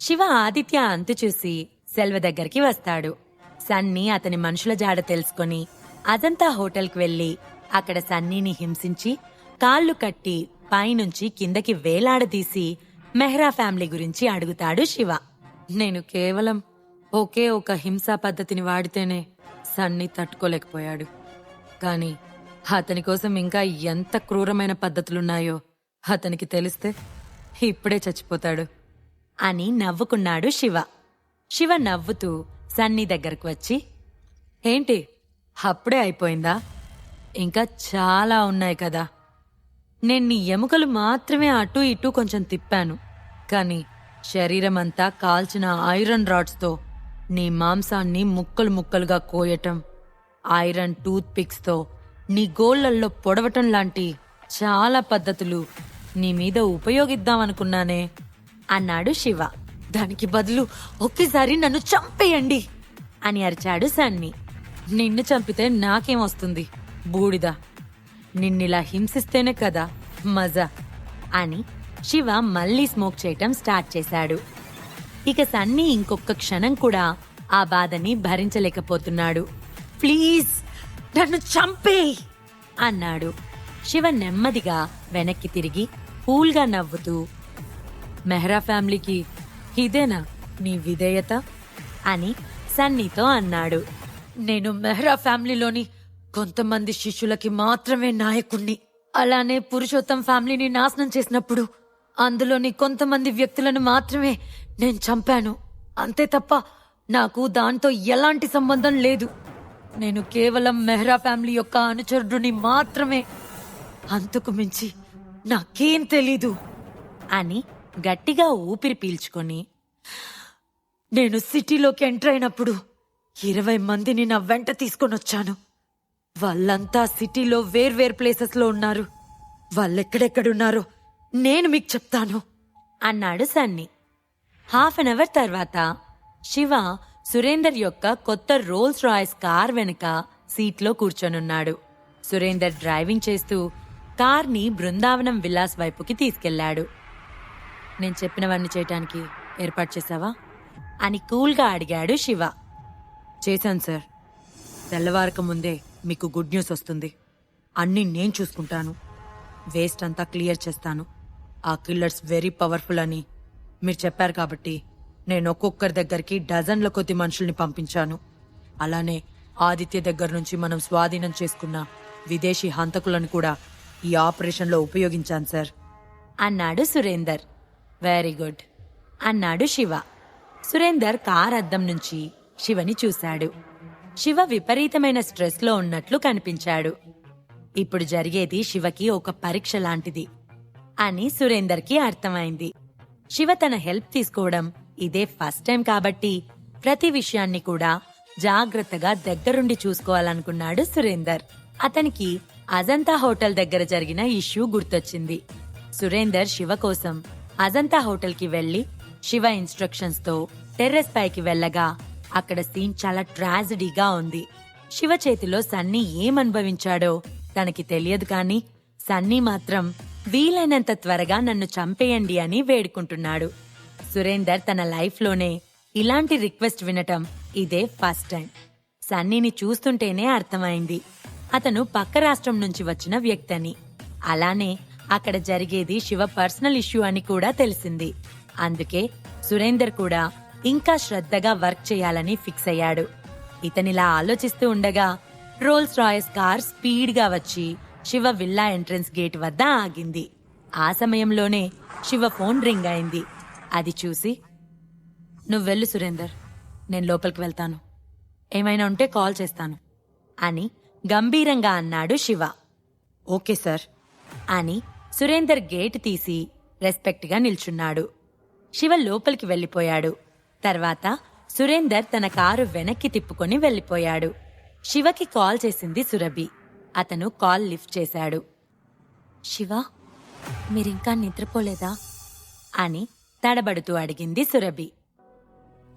శివ ఆదిత్య అంతు చూసి సెల్వ దగ్గరికి వస్తాడు. సన్నీ అతని మనుషుల జాడ తెలుసుకొని అజంతా హోటల్కి వెళ్ళి అక్కడ సన్నీని హింసించి కాళ్ళు కట్టి పైనుంచి కిందకి వేలాడదీసి మెహ్రా ఫ్యామిలీ గురించి అడుగుతాడు శివ. నేను కేవలం ఒకే ఒక హింసా పద్ధతిని వాడితేనే సన్నీ తట్టుకోలేకపోయాడు. కానీ అతని కోసం ఇంకా ఎంత క్రూరమైన పద్ధతులున్నాయో అతనికి తెలిస్తే ఇప్పుడే చచ్చిపోతాడు. అని నవ్వుకున్నాడు శివ. శివ నవ్వుతూ సన్నీ దగ్గరకు వచ్చి ఏంటి అప్పుడే అయిపోయిందా? ఇంకా చాలా ఉన్నాయి కదా. నేను నీ ఎముకలు మాత్రమే అటు ఇటు కొంచెం తిప్పాను. కానీ శరీరం అంతా కాల్చిన ఐరన్ రాడ్స్తో నీ మాంసాన్ని ముక్కలు ముక్కలుగా కోయటం ఐరన్ టూత్ పిక్స్తో నీ గోళ్ళల్లో పొడవటం లాంటి చాలా పద్ధతులు నీ మీద ఉపయోగిద్దామనుకున్నానే. అన్నాడు శివ. దానికి బదులు ఒకేసారి నన్ను చంపేయండి అని అరిచాడు సన్ని. నిన్ను చంపితే నాకేం వస్తుంది? బూడిద. నిన్నిలా హింసిస్తేనే కదా మజా అని శివ మళ్ళీ స్మోక్ చేయటం స్టార్ట్ చేశాడు. ఇక సన్నీ ఇంకొక క్షణం కూడా ఆ బాధని భరించలేకపోతున్నాడు. ప్లీజ్ నన్ను చంపే అన్నాడు. శివ నెమ్మదిగా వెనక్కి తిరిగి కూల్గా నవ్వుతూ మెహ్రా ఫ్యామిలీకి. ఇదేనా నీ విధేయత? అని సన్నీతో అన్నాడు. నేను మెహ్రా ఫ్యామిలీలోని కొంతమంది శిష్యులకి మాత్రమే నాయకుణ్ణి. అలానే పురుషోత్తం ఫ్యామిలీని నాశనం చేసినప్పుడు అందులోని కొంతమంది వ్యక్తులను మాత్రమే నేను చంపాను. అంతే తప్ప నాకు దాంతో ఎలాంటి సంబంధం లేదు. నేను కేవలం మెహ్రా ఫ్యామిలీ యొక్క అనుచరుడిని మాత్రమే. అంతకు మించి నాకేం తెలీదు. అని గట్టిగా ఊపిరి పీల్చుకొని నేను సిటీలోకి ఎంటర్ అయినప్పుడు ఇరవై మందిని నా వెంట తీసుకొని వచ్చాను వాళ్ళంతా సిటీలో వేర్వేరు ప్లేసెస్లో ఉన్నారు. వాళ్ళెక్కడెక్కడున్నారో నేను మీకు చెప్తాను. అన్నాడు సన్నీ. హాఫ్ అన్ అవర్ తర్వాత శివ సురేందర్ యొక్క కొత్త రోల్స్ రాయ్స్ కార్ వెనుక సీట్లో కూర్చొనున్నాడు. సురేందర్ డ్రైవింగ్ చేస్తూ కార్ని బృందావనం విలాస్ వైపుకి తీసుకెళ్ళాడు. నేను చెప్పినవన్నీ చేయటానికి ఏర్పాటు చేశావా? అని కూల్గా అడిగాడు శివ. చేశాను సార్. తెల్లవారక ముందే మీకు గుడ్ న్యూస్ వస్తుంది. అన్నీ నేను చూసుకుంటాను. వేస్ట్ అంతా క్లియర్ చేస్తాను. ఆ కిల్లర్స్ వెరీ పవర్ఫుల్ అని మీరు చెప్పారు కాబట్టి నేను ఒక్కొక్కరి దగ్గరికి డజన్ల కొద్ది మనుషుల్ని పంపించాను. అలానే ఆదిత్య దగ్గర నుంచి మనం స్వాధీనం చేసుకున్న విదేశీ హంతకులను కూడా ఈ ఆపరేషన్లో ఉపయోగించాను సార్. అన్నాడు సురేందర్. వెరీ గుడ్ అన్నాడు శివ. సురేందర్ కార్ అద్దం నుంచి శివని చూశాడు. శివ విపరీతమైన స్ట్రెస్లో ఉన్నట్లు కనిపించాడు. ఇప్పుడు జరిగేది శివకి ఒక పరీక్ష లాంటిది అని సురేందర్కి అర్థమైంది. శివ తన హెల్ప్ తీసుకోవడం ఇదే ఫస్ట్ టైం కాబట్టి ప్రతి విషయాన్ని కూడా జాగ్రత్తగా దగ్గరుండి చూసుకోవాలనుకున్నాడు సురేందర్. అతనికి అజంతా హోటల్ దగ్గర జరిగిన ఇష్యూ గుర్తొచ్చింది. సురేందర్ శివ కోసం అజంతా హోటల్కి వెళ్ళి శివ ఇన్స్ట్రక్షన్స్తో టెర్రస్ పైకి వెళ్ళగా అక్కడ సీన్ చాలా ట్రాజడీగా ఉంది. శివ చేతిలో సన్నీ ఏమనుభవించాడో తనకి తెలియదు కాని సన్నీ మాత్రం వీలైనంత త్వరగా నన్ను చంపేయండి అని వేడుకుంటున్నాడు. సురేందర్ తన లైఫ్లోనే ఇలాంటి రిక్వెస్ట్ వినటం ఇదే ఫస్ట్ టైం. సన్నీని చూస్తుంటేనే అర్థమైంది. అతను పక్క రాష్ట్రం నుంచి వచ్చిన వ్యక్తి అని అలానే అక్కడ జరిగేది శివ పర్సనల్ ఇష్యూ అని కూడా తెలిసింది. అందుకే సురేందర్ కూడా ఇంకా శ్రద్ధగా వర్క్ చేయాలని ఫిక్స్ అయ్యాడు. ఇతనిలా ఆలోచిస్తూ ఉండగా రోల్స్ రాయస్ కార్ స్పీడ్గా వచ్చి శివ విల్లా ఎంట్రన్స్ గేట్ వద్ద ఆగింది. ఆ సమయంలోనే శివ ఫోన్ రింగ్ అయింది. అది చూసి నువ్వు వెళ్ళు సురేందర్ నేను లోపలికి వెళ్తాను. ఏమైనా ఉంటే కాల్ చేస్తాను. అని గంభీరంగా అన్నాడు శివ. Okay sir. అని సురేందర్ గేట్ తీసి రెస్పెక్ట్గా నిల్చున్నాడు. శివ లోపలికి వెళ్ళిపోయాడు. తర్వాత సురేందర్ తన కారు వెనక్కి తిప్పుకొని వెళ్ళిపోయాడు. శివకి కాల్ చేసింది సురభి. అతను కాల్ లిఫ్ట్ చేశాడు. శివ మీరింకా నిద్రపోలేదా? అని తడబడుతూ అడిగింది సురభి.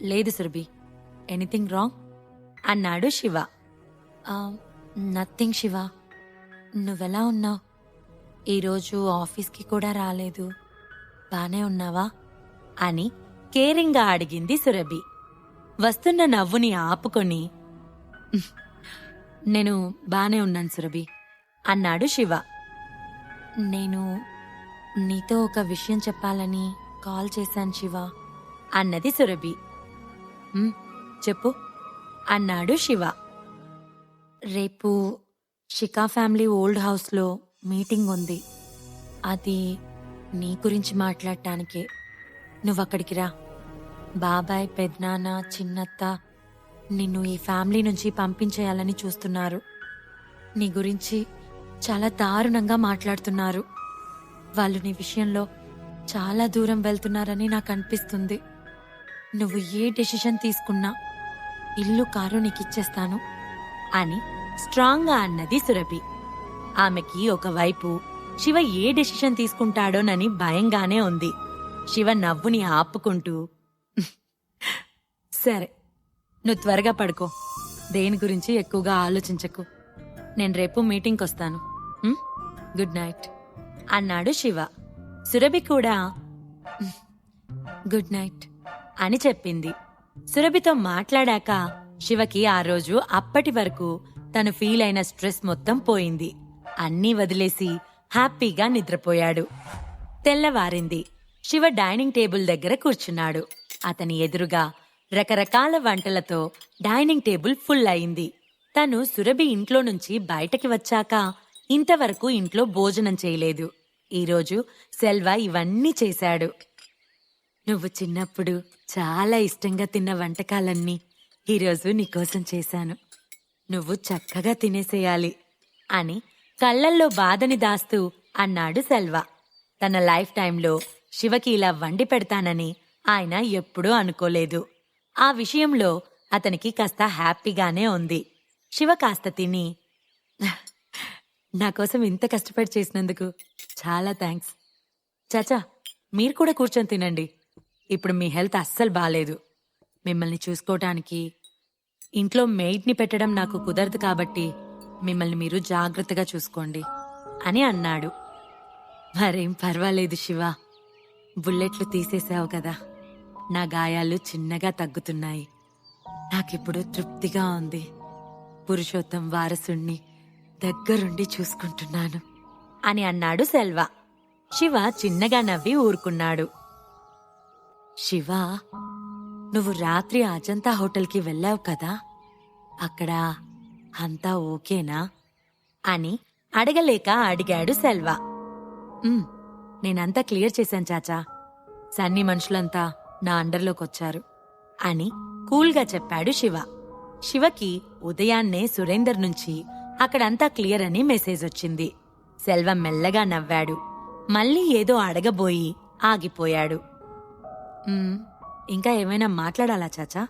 లేదు సురభి ఎనీథింగ్ రాంగ్ అన్నాడు శివ. నథింగ్ శివ నువ్వెలా ఉన్నావు? ఈరోజు ఆఫీస్కి కూడా రాలేదు. బానే ఉన్నావా? అని కేరింగ్గా అడిగింది సురభి. వస్తున్న నవ్వుని ఆపుకొని నేను బానే ఉన్నాను సురభి అన్నాడు శివ. నేను నీతో ఒక విషయం చెప్పాలని కాల్ చేశాను శివ అన్నది సురభి. చెప్పు అన్నాడు శివ. రేపు షికా ఫ్యామిలీ ఓల్డ్ హౌస్లో మీటింగ్ ఉంది. అది నీ గురించి మాట్లాడటానికే. నువ్వక్కడికి రా. బాబాయ్ పెద్దనాన్న చిన్నత్త నిన్ను ఈ ఫ్యామిలీ నుంచి పంపించేయాలని చూస్తున్నారు. నీ గురించి చాలా దారుణంగా మాట్లాడుతున్నారు. వాళ్ళు నీ విషయంలో చాలా దూరం వెళ్తున్నారని నాకు అనిపిస్తుంది. నువ్వు ఏ డెసిషన్ తీసుకున్నా ఇల్లు కారు నీకిచ్చేస్తాను అని స్ట్రాంగ్గా అన్నది సురభి. ఆమెకి ఒకవైపు శివ ఏ డెసిషన్ తీసుకుంటాడోనని భయంగానే ఉంది. శివ నవ్వుని ఆపుకుంటూ సరే నువ్వు త్వరగా పడుకో. దేని గురించి ఎక్కువగా ఆలోచించకు. నేను రేపు మీటింగ్కి వస్తాను గుడ్ నైట్ అన్నాడు శివ. సురభి కూడా గుడ్ నైట్ అని చెప్పింది. సురభితో మాట్లాడాక శివకి ఆ రోజు అప్పటి వరకు తను ఫీల్ అయిన స్ట్రెస్ మొత్తం పోయింది. అన్నీ వదిలేసి హ్యాపీగా నిద్రపోయాడు. తెల్లవారింది. శివ డైనింగ్ టేబుల్ దగ్గర కూర్చున్నాడు. అతని ఎదురుగా రకరకాల వంటలతో డైనింగ్ టేబుల్ ఫుల్ అయింది. తను సురభి ఇంట్లో నుంచి బయటకి వచ్చాక ఇంతవరకు ఇంట్లో భోజనం చేయలేదు. ఈరోజు సెల్వ ఇవన్నీ చేశాడు. నువ్వు చిన్నప్పుడు చాలా ఇష్టంగా తిన్న వంటకాలన్నీ ఈరోజు నీకోసం చేశాను. నువ్వు చక్కగా తినేసేయాలి అని కళ్ళల్లో బాధని దాస్తూ అన్నాడు సెల్వ. తన లైఫ్ టైంలో శివకి ఇలా వండి పెడతానని ఆయన ఎప్పుడూ అనుకోలేదు. ఆ విషయంలో అతనికి కాస్త హ్యాపీగానే ఉంది. శివ కాస్త తిని నా కోసం ఇంత కష్టపడి చేసినందుకు చాలా థ్యాంక్స్ చాచా మీరు కూడా కూర్చొని తినండి. ఇప్పుడు మీ హెల్త్ అస్సలు బాగాలేదు మిమ్మల్ని చూసుకోవటానికి ఇంట్లో మెయిడ్ని పెట్టడం నాకు కుదరదు కాబట్టి మిమ్మల్ని మీరు జాగ్రత్తగా చూసుకోండి అని అన్నాడు. మరేం పర్వాలేదు శివ. బుల్లెట్లు తీసేసావు కదా. నా గాయాలు చిన్నగా తగ్గుతున్నాయి. నాకిప్పుడు తృప్తిగా ఉంది. పురుషోత్తం వారసుణ్ణి దగ్గరుండి చూసుకుంటున్నాను అని అన్నాడు సెల్వ. శివ చిన్నగా నవ్వి ఊరుకున్నాడు. శివ నువ్వు రాత్రి అజంతా హోటల్కి వెళ్ళావు కదా. అక్కడ అంతా ఓకేనా? అని అడగలేక అడిగాడు సెల్వ. నేనంతా క్లియర్ చేశాను చాచా. సన్నీ మనుషులంతా నా అండర్లోకి వచ్చారు అని కూల్గా చెప్పాడు శివ. శివకి ఉదయాన్నే సురేందర్ నుంచి అక్కడంతా క్లియర్ అని మెసేజ్ వచ్చింది. సెల్వ మెల్లగా నవ్వాడు. మళ్ళీ ఏదో అడగబోయి ఆగిపోయాడు. ఇంకా ఏమైనా మాట్లాడాలా చాచా?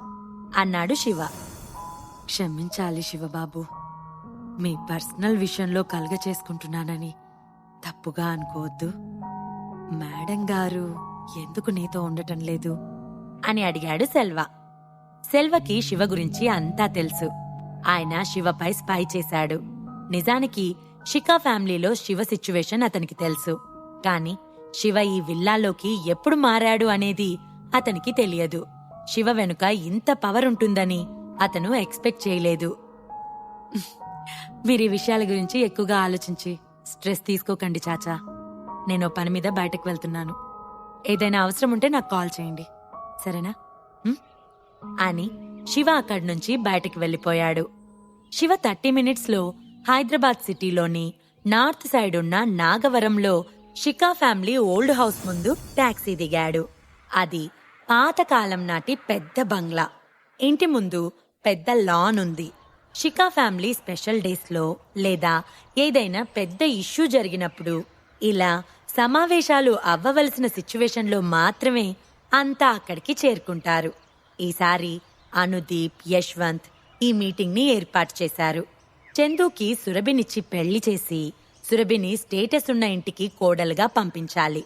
అన్నాడు శివ. క్షమించాలి శివబాబు. మీ పర్సనల్ విషయంలో కలగ చేసుకుంటున్నానని తప్పుగా అనుకోవద్దు. మేడం గారు ఎందుకు నీతో ఉండటం లేదు? అని అడిగాడు సెల్వ. సెల్వకి శివ గురించి అంతా తెలుసు. ఆయన శివపై స్పై చేశాడు. నిజానికి షికా ఫ్యామిలీలో శివ సిచ్యువేషన్ అతనికి తెలుసు. కాని శివ ఈ విల్లాలోకి ఎప్పుడు మారాడు అనేది అతనికి తెలియదు. శివ వెనుక ఇంత పవర్ ఉంటుందని అతను ఎక్స్పెక్ట్ చేయలేదు. మీరు ఈ విషయాల గురించి ఎక్కువగా ఆలోచించి స్ట్రెస్ తీసుకోకండి చాచా. నేను పని మీద బయటకు వెళ్తున్నాను. ఏదైనా అవసరం ఉంటే నాకు కాల్ చేయండి. సరేనా? అని శివ అక్కడి నుంచి బయటకు వెళ్ళిపోయాడు. శివ థర్టీ మినిట్స్లో హైదరాబాద్ సిటీలోని నార్త్ సైడ్ ఉన్న నాగవరంలో షికా ఫ్యామిలీ ఓల్డ్ హౌస్ ముందు టాక్సీ దిగాడు. అది పాతకాలం నాటి పెద్ద బంగ్లా. ఇంటి ముందు పెద్ద లాన్ ఉంది. షికా ఫ్యామిలీ స్పెషల్ డేస్లో లేదా ఏదైనా పెద్ద ఇష్యూ జరిగినప్పుడు ఇలా సమావేశాలు అవ్వవలసిన సిచ్యువేషన్లో మాత్రమే అంతా అక్కడికి చేరుకుంటారు. ఈసారి అనుదీప్ యశ్వంత్ ఈ మీటింగ్ని ఏర్పాటు చేశారు. చందుకి సురభినిచ్చి పెళ్ళి చేసి సురభిని స్టేటస్ ఉన్న ఇంటికి కోడలుగా పంపించాలి.